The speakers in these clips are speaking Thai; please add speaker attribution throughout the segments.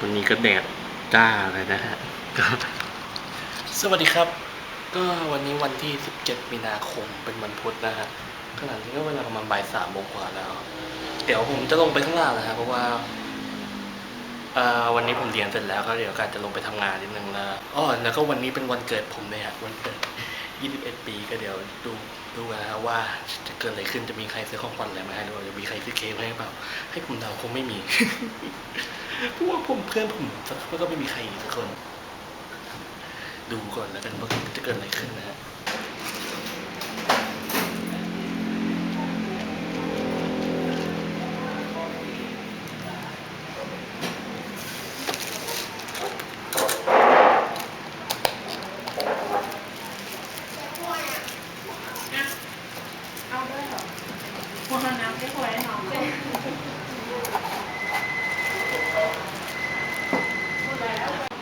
Speaker 1: วันนี้ก็แดดจ้าเลยนะฮะ
Speaker 2: สวัสดีครับ ก็วันนี้วันที่ 17 มีนาคมเป็นวันพุธนะฮะขณะนี้ก็เวลาประมาณบ่ายสามโมงกว่าแล้ว เดี๋ยวผมจะลงไปข้างล่างนะฮะเพราะว่าอ่อวันนี้ผมเรียนเสร็จแล้วก็เดี๋ยวการจะลงไปทำงานนิดนึงแล้วอ๋อแล้วก็วันนี้เป็นวันเกิดผมเลยฮะวันเกิด 21 ปีก็เดี๋ยวดูดูกันนะว่าจะเกิดอะไรขึ้นจะมีใครซื้อของขวัญอะไรมาให้หรือว่าจะมีใครซื้อเค้กมาให้หรือเปล่า ให้ผมเดาคงไม่มีเพราะว่าผมเพื่อนผมกก็ไม่มีใครสักคน ดูก่อนแล้วกันว่าจะเกิดอะไรขึ้นนะฮะ
Speaker 3: เอาด้วยเหรอ พวกน้ำได้พอให้น้องเลย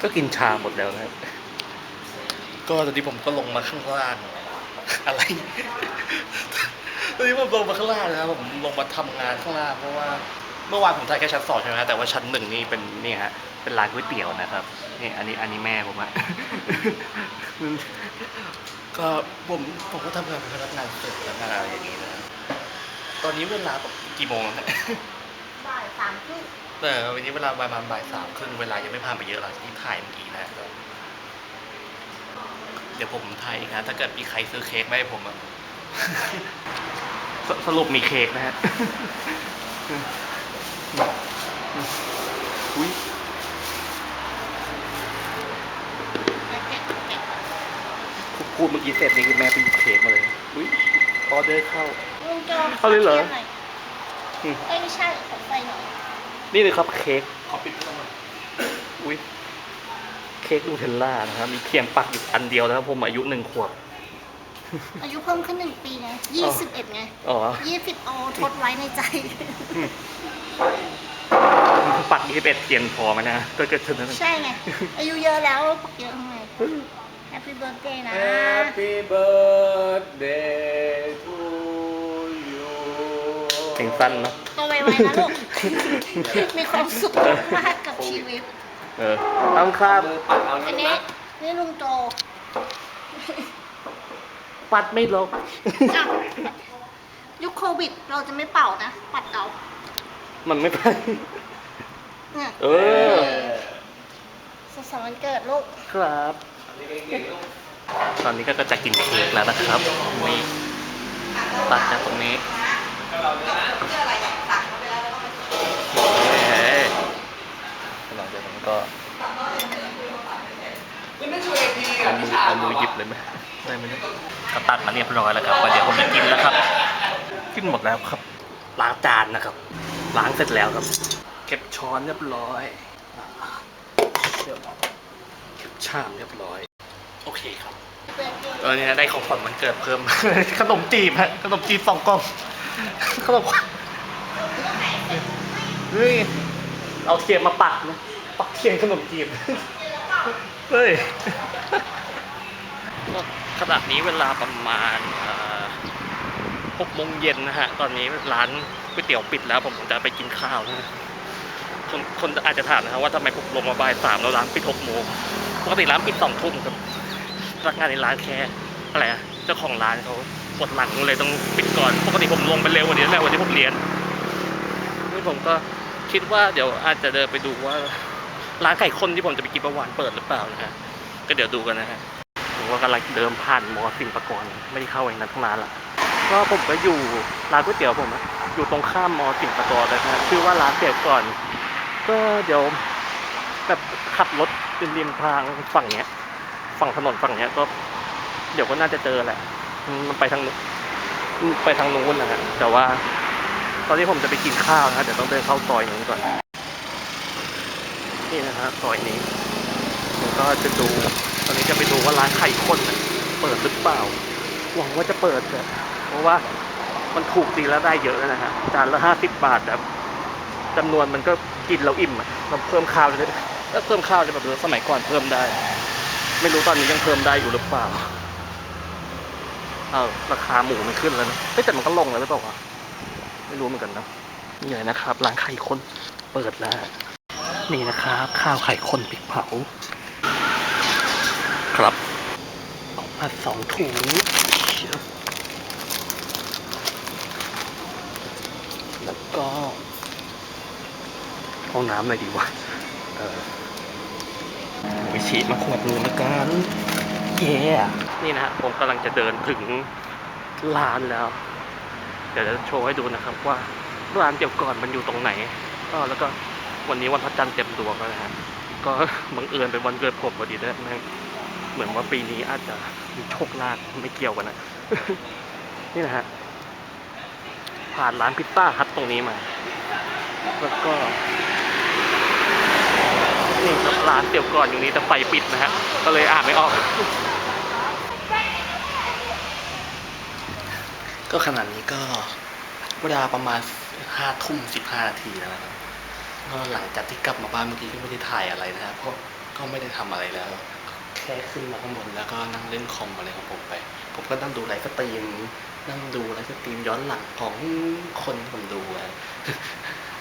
Speaker 1: ก็กินชาหมดแล้วนะ
Speaker 2: ก็ตอนนี้ผมก็ลงมาข้างล่าง อะไร ตอนนี้ผมลงมาข้างล่างนะครับผมลงมาทำงานข้างล่างเพราะว่าเมื่อวานผมถ่ายแค่ชั้นสองใช่ไหมฮะแต่ว่าชั้นหนึ่งนี่เป็นนี่ฮะเป็นร้านก๋วยเตี๋ยวนะครับนี่อันนี้อันนี้แม่ผมอะก็ผมผมก็ทำงานเป็นพนักงานเสิร์ฟพนักงานอะไรอย่างนี้นะต อนนี้เวลากี่โมงแล้วเนี่ย
Speaker 3: บ่ายสามครึ่ง
Speaker 2: แต่วันนี้เวลาประมาณบ่ายสามครึ่งเวลายังไม่ผ่านไปเยอะหรอกที่ถ่ายเมื่อกี้นะก็เดี๋ยวผมถ่ายอีกนะถ้าเกิดมีใครซื้อเค้กมาให้ผมอะ
Speaker 1: สสรุปมีเค้กนะฮะ อุ้ยพูดเมื่อกี้เสร็จนี่คือแม่ไปหยิบเค้กมาเลย อุ้ยออเดอร์เข้า
Speaker 3: ลุ งโจ
Speaker 1: เอาเลยเหรอ
Speaker 3: ขทีบน่ย
Speaker 1: อืม
Speaker 3: เอ้ยไม่ใช่ขอไฟหน่อย
Speaker 1: นี่เลยครับเค้ก
Speaker 2: ขอปิดไว้ก่อน
Speaker 1: อุ้ยเค้กนูเทลล่านะครับ มีเพียงปักอยู่อันเดียวนะครับผมอายุหนึ่งขวบ
Speaker 3: อายุเพิ่มขึ้นหนึ่งปีไงยี่สิบเอ็ดไง
Speaker 1: อ๋อ
Speaker 3: ยี่สิบโอทดไว้ในใจ
Speaker 1: ปักยี่สิบเอ็ดเตียงพอไหมนะก็เกิดถึงนั้น
Speaker 3: ใช่ไง อายุเยอะแล้วปักเยอะทำไม Happy birthday นะ
Speaker 4: Happy birthday to you
Speaker 1: เพลง สั้นเนอะ
Speaker 3: โตไวๆนะลูก มีความสุขมากกับชีวิต
Speaker 1: เออต้องข้าม
Speaker 4: มือปัดเอา
Speaker 3: อั
Speaker 4: นะ
Speaker 3: น
Speaker 4: ลูก
Speaker 3: นี้
Speaker 4: นะ
Speaker 3: นี่ลุงโจ
Speaker 1: ปัดไม่ลง
Speaker 3: อะยุคโควิดเราจะไม่เป่านะ ปัดเอา
Speaker 1: มันไม่ไป
Speaker 3: เนี่ย
Speaker 1: เอ
Speaker 4: เอ
Speaker 1: อ
Speaker 4: อ
Speaker 3: สุขสันต์วันเกิดลูก
Speaker 1: ครับ
Speaker 4: เก่งๆลูก
Speaker 1: ตอนนี้ก็จะกินเค้กแล้วนะครับนี่ตัดจากตรงนี้ เฮ้ยหลังจากนั้นก็เอามือเอามือหยิบเลยไหมได้ไหมเนี่ยก็ตัดมาเรียบร้อยแล้วครับก็เดี๋ยวผมจะกินแล้วครับ กินหมดแล้วครับ ล้างจานนะครับ ล้างเสร็จแล้วครับ เก็บช้อนเรียบร้อยเดี๋ยวเก็บชามเรียบร้อย โอเคครับตอนนี้ได้ของขวัญมันเกิดเพิ่ม ขนมจีบฮะขนมจีบสองกล่อง ขนมเฮ้ยเอาเทียนมาปักนะปักเทียนขนมจีบเฮ้ยก็ขณะนี้เวลาประมาณหกโมงเย็นนะฮะ ตอนนี้ร้านก๋วยเตี๋ยวปิดแล้วผมจะไปกินข้าวนะฮะคนคนอาจจะถามนะครับว่าทำไมผมลงมาบ่ายสามแล้วร้านปิดหกโมงปกติร้านปิดสองทุ่มครับพนักงานในร้านแค่อะไรอะเจ้าของร้านเขา กดหลังเลยต้องปิดก่อน ปกติผมลงไปเร็วกว่านี้แหละวันที่ผมเรียนนี่ผมก็คิดว่าเดี๋ยวอาจจะเดินไปดูว่าร้านไก่คนที่ผมจะไปกินประวานเปิดหรือเปล่านะฮะ ก็เดี๋ยวดูกันนะฮะ ผมก็กำลังเดินผ่านมอสิงประกรณ์ไม่ได้เข้าเองนั้นทั้งร้านละก็ผมก็อยู่ร้านก๋วยเตี๋ยวผมอยู่ตรงข้ามมอสิงประกรณ์นะฮะชื่อว่าร้านเตี๋ยวก่อน ก็เดี๋ยวแบบขับรถเป็นริมทางฝั่งเนี้ย ฝั่งถนนฝั่งเนี้ยก็ เดี๋ยวก็น่าจะเจอแหละ มันไปทางนู้นไปทางนู้นนะฮะแต่ว่า ตอนที่ผมจะไปกินข้าวนะฮะเดี๋ยวต้องเดินเข้าซอยนู้นก่อน นี่นะฮะซอยนี้ผมก็จะดู ตอนนี้จะไปดูว่าร้านไข่ข้นนะเปิดหรือเปล่า หวังว่าจะเปิดเถอะเพราะว่ามันถูกดีแล้วได้เยอะแล้วนะฮะจานละห้าสิบบาทแบบจำนวนมันก็กินแล้วอิ่มเราเพิ่มข้าวเลยถ้าเพิ่มข้าวจะแบบสมัยก่อนเพิ่มได้ ไม่รู้ตอนนี้ยังเพิ่มได้อยู่หรือเปล่า เอาราคาหมูมันขึ้นแล้วนะเฮ้ยแต่มันก็ลงแล้วหรือเปล่าวะไม่รู้เหมือนกันนะนี่เลยนะครับร้านไข่คนเปิดแล้ว นี่นะครับ ข้าวไข่คนพริกเผา ครับออกมาสองถุงแล้วก็ห้องน้ำหน่อยดีวะเออไปฉีดมาขวดนึงแล้วกัน เย้
Speaker 5: นี่นะฮะผมกำลังจะเดินถึงร้านแล้ว เดี๋ยวจะโชว์ให้ดูนะครับว่าร้านเดี๋ยวก่อนมันอยู่ตรงไหนก็แล้วก็วันนี้วันพระจันทร์เต็มดวงแล้วนะฮะก็บังเอิญเป็นวันเกิดผมพอดีด้วยนะเหมือนว่าปีนี้อาจจะมีโชคลาภไม่เกี่ยวกันนะนี่นะฮะผ่านร้านพิซซ่าฮัทตรงนี้มา แล้วก็นี่ครับร้านเดี๋ยวก่อนอยู่นี้แต่ไฟปิดนะฮะก็เลยอ่านไม่ออก
Speaker 1: ก็ขนาดนี้ก็เวลาประมาณห้าทุ่มสิบห้านาทีแล้วนะครับก็หลังจากที่กลับมาบ้านเมื่อกี้ก็ไม่ได้ถ่ายอะไรนะครับเพราะก็ไม่ได้ทำอะไรแล้ว แค่ขึ้นมาข้างบนแล้วก็นั่งเล่นคอมอะไรของผมไป ผมก็นั่งดูไลฟ์สตรีม นั่งดูไลฟ์สตรีมย้อนหลังของคนผมดูอะ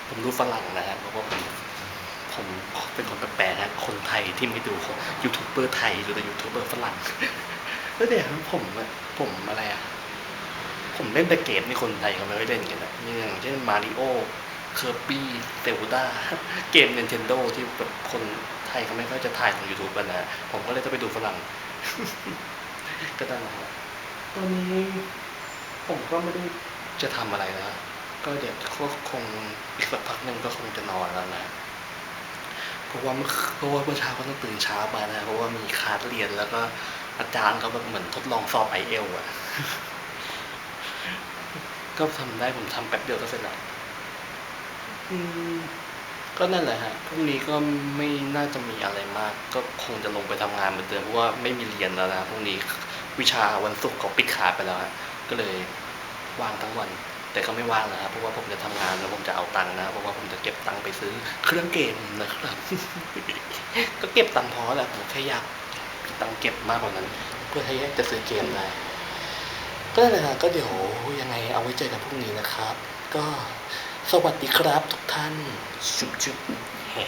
Speaker 1: ผมดูฝรั่งนะฮะเพราะว่าผมผมเป็นคนแปลกๆนะคนไทยที่ไม่ดูยูทูบเบอร์ไทยหรือแต่ยูทูบเบอร์ฝรั่งแล้วเดี๋ยวผมผมอะไรอะ ผมเล่นแต่เกมที่คนไทยเขาไม่ค่อยเล่นกันนะอย่างเช่นมาริโอเคอร์บี้เตลดาเกม Nintendo ที่แบบคนไทยเขาไม่ค่อยจะถ่ายของ YouTube กันนะผมก็เลยต้องไปดูฝรั่ง ก็ได้นะครับตอนนี้ผมก็ไม่ได้จะทำอะไรแล้วก็เดี๋ยวก็คงอีกสักพักหนึ่งก็คงจะนอนแล้วนะเพราะว่าเมื่อเพราะว่าเมื่อเช้าก็ต้องตื่นเช้ามานะ เพราะว่ามีคลาสเรียนแล้วก็อาจารย์เขาแบบเหมือนทดลองสอบไอเอลอะ ก็ทำได้ผมทำแป๊บเดียวก็เสร็จแล้วอืมก็นั่นแหละฮะพรุ่งนี้ก็ไม่น่าจะมีอะไรมาก ก็คงจะลงไปทำงานเหมือนเดิมเพราะว่าไม่มีเรียนแล้วนะพรุ่งนี้วิชาวันศุกร์เขาปิดคลาสไปแล้วฮะก็เลยว่างทั้งวัน แต่ก็ไม่ว่างนะครับเพราะว่าผมจะทำงานแล้วผมจะเอาตังค์นะเพราะว่าผมจะเก็บตังค์ไปซื้อเครื่องเกมนะครับ ก็เก็บตังค์พอแหละผมแค่อยากมีตังค์เก็บมากกว่านั้น เพื่อให้จะซื้อเกมได้ ก็นั่นแหละฮะก็เดี๋ยวยังไงเอาไว้เจอกันพรุ่งนี้นะครับ ก็สวัสดีครับทุกท่าน ชุบชุบเฮ้